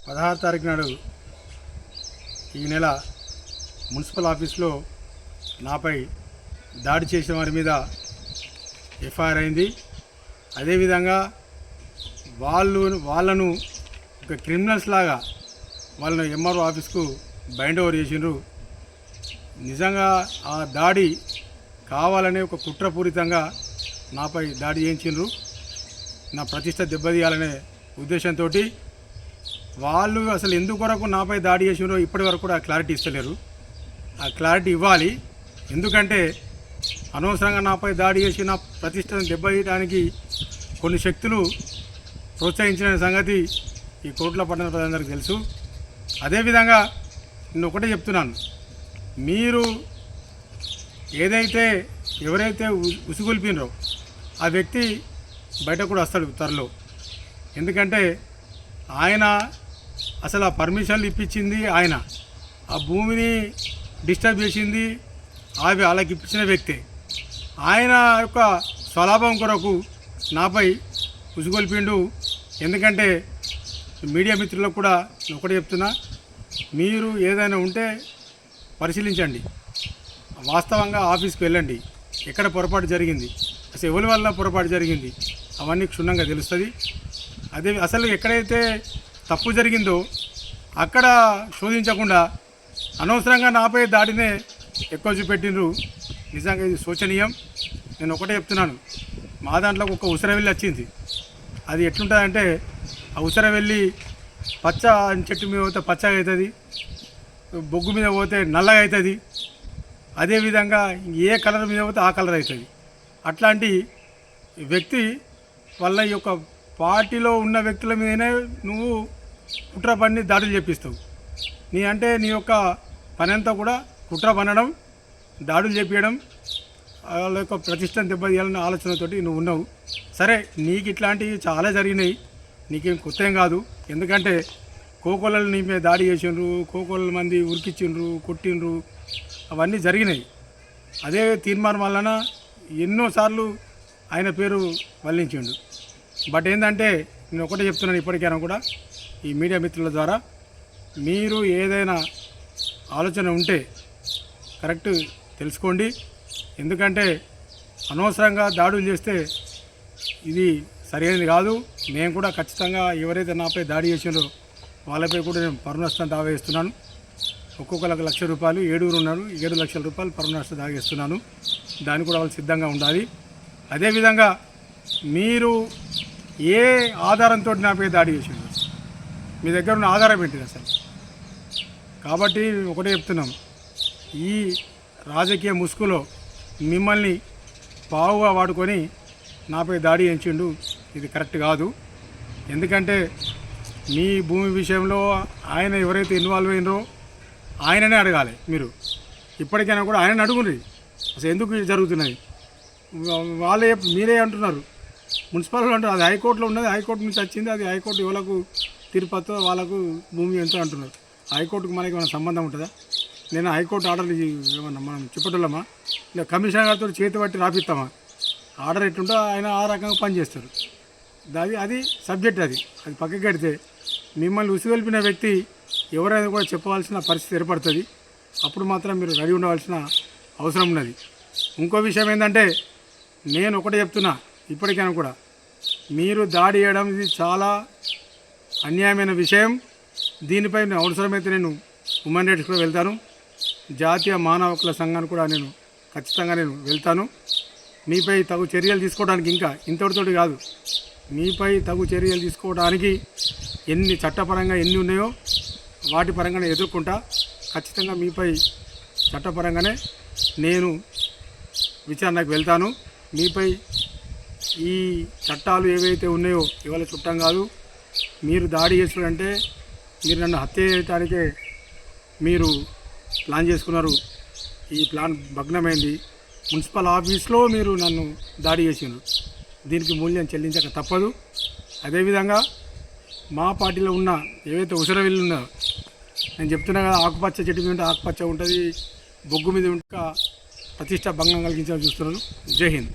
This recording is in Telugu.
పదహారు తారీఖు నాడు ఈ నెల మున్సిపల్ ఆఫీస్లో నాపై దాడి చేసిన వారి మీద ఎఫ్ఐఆర్ అయింది. అదేవిధంగా వాళ్ళు వాళ్ళను ఒక క్రిమినల్స్ లాగా వాళ్ళను ఎంఆర్ఓ ఆఫీస్కు బైండ్ ఓవర్ చేసిండ్రు. నిజంగా ఆ దాడి కావాలనే ఒక కుట్రపూరితంగా నాపై దాడి చేయించిండ్రు. నా ప్రతిష్ట దెబ్బతీయాలనే ఉద్దేశంతో వాళ్ళు అసలు ఎందుకొరకు నాపై దాడి చేసినారో ఇప్పటి వరకు కూడా క్లారిటీ ఇస్తలేరు. ఆ క్లారిటీ ఇవ్వాలి. ఎందుకంటే అనవసరంగా నాపై దాడి చేసి నా ప్రతిష్టను దెబ్బతీయడానికి కొన్ని శక్తులు ప్రోత్సహించిన సంగతి ఈ కోట్ల పట్టణ ప్రజలందరికీ తెలుసు. అదేవిధంగా నేను ఒకటే చెప్తున్నాను. మీరు ఏదైతే ఎవరైతే ఉ- ఉసుగొల్పినరో ఆ వ్యక్తి బయట కూడా వస్తాడు త్వరలో. ఎందుకంటే ఆయన అసలు ఆ పర్మిషన్లు ఇప్పించింది ఆయన. ఆ భూమిని డిస్టర్బ్ చేసింది అవి వాళ్ళకి ఇప్పించిన వ్యక్తే. ఆయన యొక్క స్వలాభం కొరకు నాపై ఉసుగొల్పిండు. ఎందుకంటే మీడియా మిత్రులకు కూడా ఒకటి చెప్తున్నా మీరు ఏదైనా ఉంటే పరిశీలించండి. వాస్తవంగా ఆఫీస్కి వెళ్ళండి. ఎక్కడ పొరపాటు జరిగింది? అసలు ఎవరి వల్ల పొరపాటు జరిగింది? అవన్నీ క్షుణ్ణంగా తెలుస్తుంది. అదే అసలు ఎక్కడైతే తప్పు జరిగిందో అక్కడ శోధించకుండా అనవసరంగా నాపై దాడినే ఎక్కువ చూపెట్టిండ్రు. నిజంగా ఇది శోచనీయం. నేను ఒకటే చెప్తున్నాను. మా దాంట్లో ఒక ఉసిరవెల్లి వచ్చింది. అది ఎట్లుంటుందంటే ఆ ఉసిరవెల్లి పచ్చ చెట్టు మీద పోతే పచ్చగా అవుతుంది. బొగ్గు మీద పోతే నల్లగా అవుతుంది. అదేవిధంగా ఏ కలర్ మీద పోతే ఆ కలర్ అవుతుంది. అట్లాంటి వ్యక్తి వల్ల ఈ యొక్క పార్టీలో ఉన్న వ్యక్తుల మీదనే నువ్వు కుట్ర పని దాడులు చేపిస్తావు. నీ అంటే నీ యొక్క పని అంతా కూడా కుట్ర పనడం దాడులు చేపించడం వాళ్ళ యొక్క ప్రతిష్టను దెబ్బతీయాలన్న ఆలోచనతోటి నువ్వు ఉన్నావు. సరే నీకు ఇట్లాంటివి చాలా జరిగినాయి. నీకేం కొత్త ఏం కాదు. ఎందుకంటే కోకోలలు నీ మీద దాడి చేసిండ్రు కోకోల మంది ఉరికిచ్చిండ్రు కొట్టిండ్రు అవన్నీ జరిగినాయి. అదే తీర్మానం వలన ఎన్నోసార్లు ఆయన పేరు వల్లించిండు. బట్ ఏంటంటే నేను ఒకటే చెప్తున్నాను ఇప్పటికైనా కూడా ఈ మీడియా మిత్రుల ద్వారా మీరు ఏదైనా ఆలోచన ఉంటే కరెక్ట్ తెలుసుకోండి. ఎందుకంటే అనవసరంగా దాడులు చేస్తే ఇది సరైనది కాదు. నేను కూడా ఖచ్చితంగా ఎవరైతే నాపై దాడి చేసినారో వాళ్ళపై కూడా నేను పరునష్టం దావేస్తున్నాను ఒక్కొక్కరికి లక్ష రూపాయలు ఏడుగురు ఉన్నారు. ఏడు లక్షల రూపాయలు పరునష్టం దాగేస్తున్నాను దాన్ని కూడా వాళ్ళు సిద్ధంగా ఉండాలి. అదేవిధంగా మీరు ఏ ఆధారంతో నాపై దాడి చేసిండ్రు మీ దగ్గర ఉన్న ఆధారం ఏంటిది అసలు? కాబట్టి ఒకటే చెప్తున్నాం. ఈ రాజకీయ ముసుగులో మిమ్మల్ని పావుగా వాడుకొని నాపై దాడి చేయించిండు. ఇది కరెక్ట్ కాదు. ఎందుకంటే మీ భూమి విషయంలో ఆయన ఎవరైతే ఇన్వాల్వ్ అయినరో ఆయననే అడగాలి మీరు. ఇప్పటికైనా కూడా ఆయన అడుగుండ్రి. అసలు ఎందుకు జరుగుతున్నాయి? వాళ్ళే మీరే అంటున్నారు. మున్సిపాలిటీ అంటారు అది హైకోర్టులో ఉన్నది. హైకోర్టు నుంచి వచ్చింది. అది హైకోర్టు ఎవరికి తిరుపతి వాళ్ళకు భూమి ఎంతో అంటున్నారు. హైకోర్టుకు మనకి ఏమైనా సంబంధం ఉంటుందా? నేను హైకోర్టు ఆర్డర్ ఏమన్నా మనం చెప్పటోళ్ళమా? ఇలా కమిషనర్ గారితో చేతి పట్టి రాపిస్తామా? ఆర్డర్ ఎట్లుంటో ఆయన ఆ రకంగా పనిచేస్తారు అది అది సబ్జెక్ట్ అది. అది పక్కకి కడితే మిమ్మల్ని ఉసిగొల్పిన వ్యక్తి ఎవరైనా కూడా చెప్పవలసిన పరిస్థితి ఏర్పడుతుంది. అప్పుడు మాత్రం మీరు రెడీ ఉండవలసిన అవసరం ఉన్నది. ఇంకో విషయం ఏంటంటే నేను ఒకటే చెప్తున్నా ఇప్పటికైనా కూడా. మీరు దాడి చేయడం ఇది చాలా అన్యాయమైన విషయం. దీనిపై నేను అవసరమైతే నేను హ్యూమన్ రైట్స్ కూడా వెళ్తాను. జాతీయ మానవ హక్కుల సంఘాన్ని కూడా నేను ఖచ్చితంగా నేను వెళ్తాను. మీపై తగు చర్యలు తీసుకోవడానికి ఇంకా ఇంతటితోటి కాదు. మీపై తగు చర్యలు తీసుకోవడానికి ఎన్ని చట్టపరంగా ఎన్ని ఉన్నాయో వాటి పరంగానే ఎదుర్కొంటా. ఖచ్చితంగా మీపై చట్టపరంగానే నేను విచారణకు వెళ్తాను. మీపై ఈ చట్టాలు ఏవైతే ఉన్నాయో ఇవాళ చుట్టం కాదు. మీరు దాడి చేసినంటే మీరు నన్ను హత్య చేయడానికే మీరు ప్లాన్ చేసుకున్నారు. ఈ ప్లాన్ భగ్నమైంది. మున్సిపల్ ఆఫీస్లో మీరు నన్ను దాడి చేసిండ్రు. దీనికి మూల్యం చెల్లించక తప్పదు. అదేవిధంగా మా పార్టీలో ఉన్న ఏవైతే ఉసిరవిల్లు ఉన్నారో నేను చెప్తున్నా కదా ఆకుపచ్చ చెట్టు మీద ఆకుపచ్చ ఉంటుంది బొగ్గు మీద ఉంటే ప్రతిష్ట భంగం కలిగించాలని చూస్తున్నాను. జై హింద్.